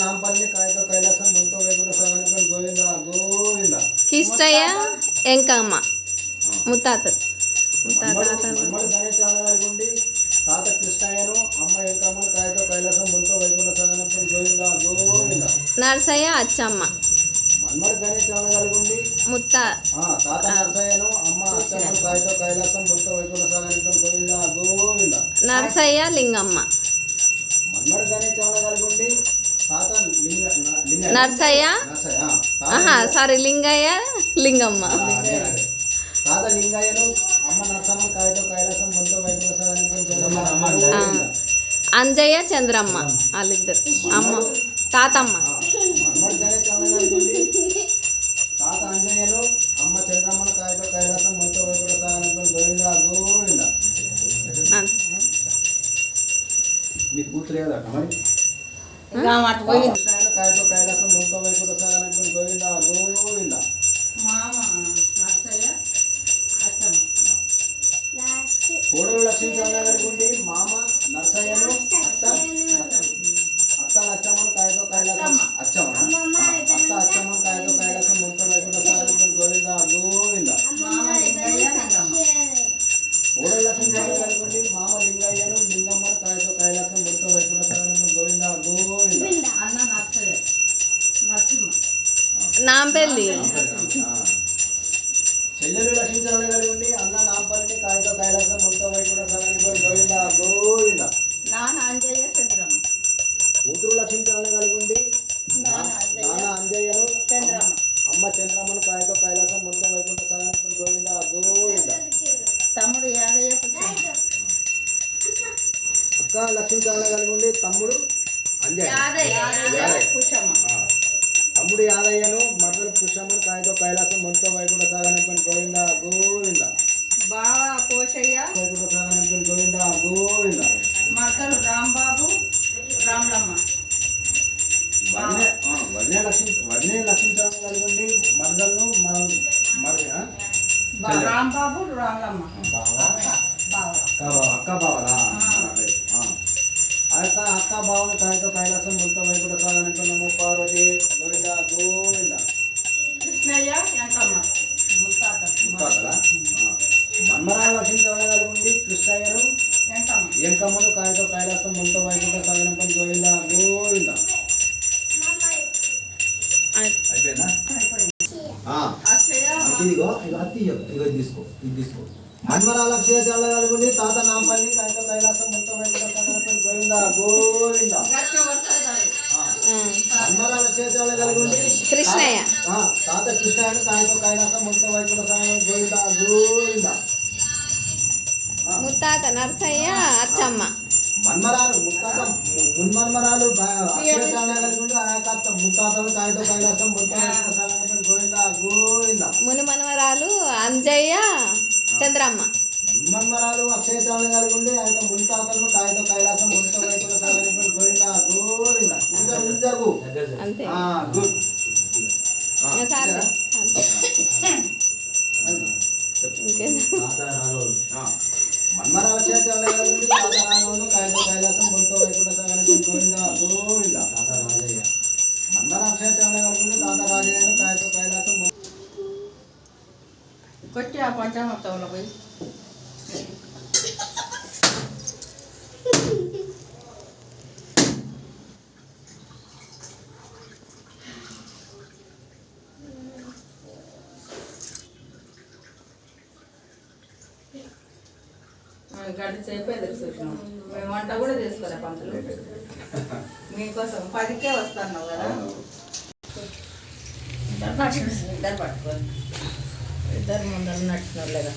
నాంపల్లి కాయతో కైలాసం ముంతో వైకుంఠ సాగనిపై గోవింద గోవింద. కిష్టయ్య ఎంకమ్మ. ముత్తాత. ముత్తాత ఉండి తాత. కృష్ణయ్యను అమ్మ ఎంకమ్మను కాయతో కైలాసం ముంతో వైకుంఠ సాగనిపై గోవింద గోవింద. నరసయ్య అచ్చమ్మ. ముత్త ఆ, తాత నరసయ్యను నరసయ్య లింగమ్మ. నరసయ్య? సారీ లింగయ్య. లింగమ్మ. తాత లింగయ్యను అమ్మ నరసమ్మ కాయతో కైలాసం ముందు వైపు ఆ. అంజయ్య చంద్రమ్మ వాళ్ళిద్దరు. అమ్మ తాతమ్మ. కాయతో కైలాసం ముందు వైపు సాగనపై గోవింద? గోవింద? మామ నర్సయ్య అత్తమ్మ. కోడలు లక్ష్మీ చల్లగలిగింది మామ నర్సయ్యను అత్త. నాంపల్లి చెల్లెలు లక్ష్మించాలని కలిగి అన్న నాంపల్లిని కాయతో కైలాసం ముందు వైపు సగానికి గోవింద గోవింద. నాన్న అంజయ్య చంద్రమ్మ కూతురు లక్ష్మించాలని కలిగి నాన్న అంజయ్య. నాన్న అంజయ్యను చంద్రమ్మ అమ్మ చంద్రమ్మను కాయతో కైలాసం ముందు వైపు సగానికి గోవింద గోవింద. తమ్ముడు యాదయ్య అక్క లక్ష్మించాలని కలిగి తమ్ముడు అంజయ్య. యాదయ్య. తమ్ముడు యాదయ్యను మరదలు పుష్పమ్మను కాయతో కైలాసం ముందు వైపు సగానికి గోవింద గోవింద. బావ కోశయ్య వైపు సగానికి గోవింద గోవింద. మర్దలు రాంబాబు రాములమ్మ. వడ్నే లక్ష్మి వడ్నే లక్ష్మీచారం కలిగి మరదలను మనం మరి రాంబాబు రాములమ్మ. బావా? బావ అక్క బావ అక్క. ఆ. యొక్క అక్క బావని కాయతో కైలాసం మొత్తం వైపుట సాగనంటే నమో పార్వతి. కైలాసం మొత్తం వైపుట సాగనంపై గోవింద గోవింద అయిపోయిందా? ఆ. అక్షయ ఇదిగో ఇగో అత్తి ఇయ్యకు. ఇగో ఇది తీసుకో ఇది తీసుకో. మన్మరాల క్షేత్రాలు కలుగుండి తాత నాంపల్లి కాయతో కైలాసం మొత్తం వైకుంఠ సంగతి గోవింద గోవింద. మన్మరాల క్షేత్రాలు కలుగుండి కృష్ణయ్య. ఆ, తాత కృష్ణాయన కాయతో కైలాసం మొత్తం వైకుంఠ సంగతి గోవింద గోవింద. ముత్తాత నరసయ్య అచ్చమ్మ. మన్మరాలు ముత్తాత మున్మన్మరాలు ముత్తాతలు కైలాసం గోవింద గోవింద. ముని మనవరాలు అంజయ్య చంద్రమ్మ. మన్మరాలు అక్షయత్రాలు కలిగి ఉండి ఆ యొక్క ముల్తాతలను కాయతో కైలాసం ముల్త వైపుల గోవింద గోవింద. ఇంకా ముందు జరుగు అంతే. గుడ్ ఆ, ఇంకా చాలు. ఇంకే ఆ, మన్మరాల క్షేత్రాలు కలిగి ఉండి తాత రాఘవులు కాయతో కైలాసం ముల్త వైపుల సాగనిపై గోవింద గోవింద మన్మరాల క్షేత్రాలు కలిగి ఉండి తాత రాజయ్యను కాయతో కైలాసం ముల్త- కొట్టి ఆ పంచామృతంలో పోయి గంట సేపు ఎదురు చూసినాం. మేము వంట కూడా చేసుకోరా పంతులు. మీకోసం పదికే వస్తున్నావు కదా. ఇద్దరు పట్టుకో. ఇద్దరు పట్టుకో ఇద్దరు ముందర నడుచున్నారు లేదా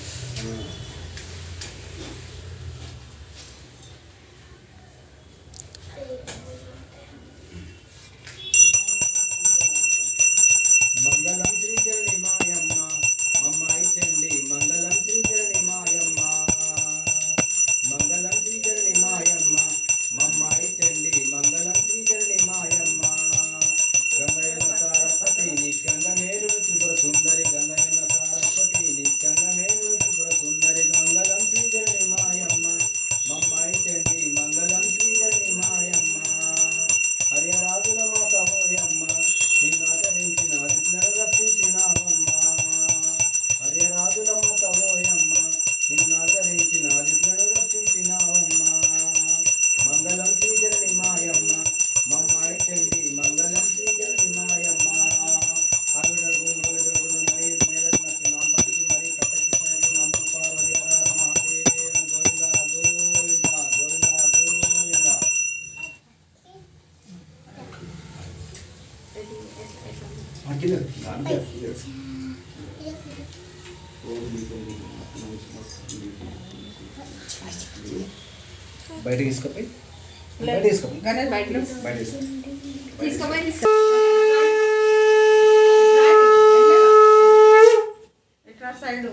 బయట తీసుకపోయి బయట తీసుకపోయి గణేష్ బయట బయట తీసుకపోయి తీసుకోపోయి తీసుకో ఇట్లా సైడ్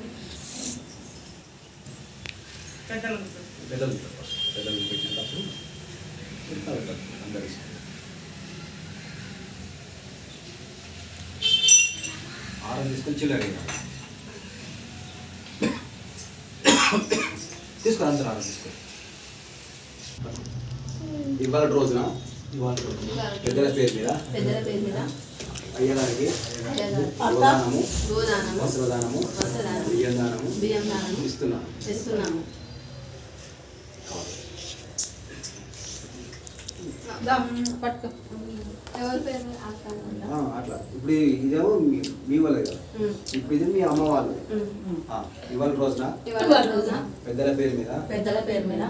పెద్దలు పెద్దలు పెద్దలు పెట్టినప్పుడు అందరి ఆరం తీసుకొని చిల్లర తీసుకో అందరు ఆరం తీసుకో ఇవాళ రోజున? ఇవాళ పెద్దల పేరు మీద? పెద్దల పేరు మీద. అయ్యగారికి? అయ్యగారు గోదానము. గోదానము. వస్త్రదానము. వస్త్రదానము. బియ్యం దానము బియ్యం దానము ఇస్తున్నాను ఇస్తున్నాము పట్టుకో. అట్లా. ఇప్పుడు ఇదేమో మీ వాళ్ళే కదా. ఇప్పుడు ఇది మీ అమ్మ వాళ్ళు. ఉమ్. ఆ, ఇవాళ రోజున? పెద్దల పేరు మీద? పెద్దల పేరు మీద.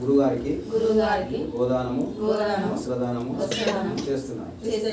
గురుగారికి గురువు గారికి గోదానము గోదానము వస్త్రదానము వస్త్రదానము చేస్తున్నాను చేసే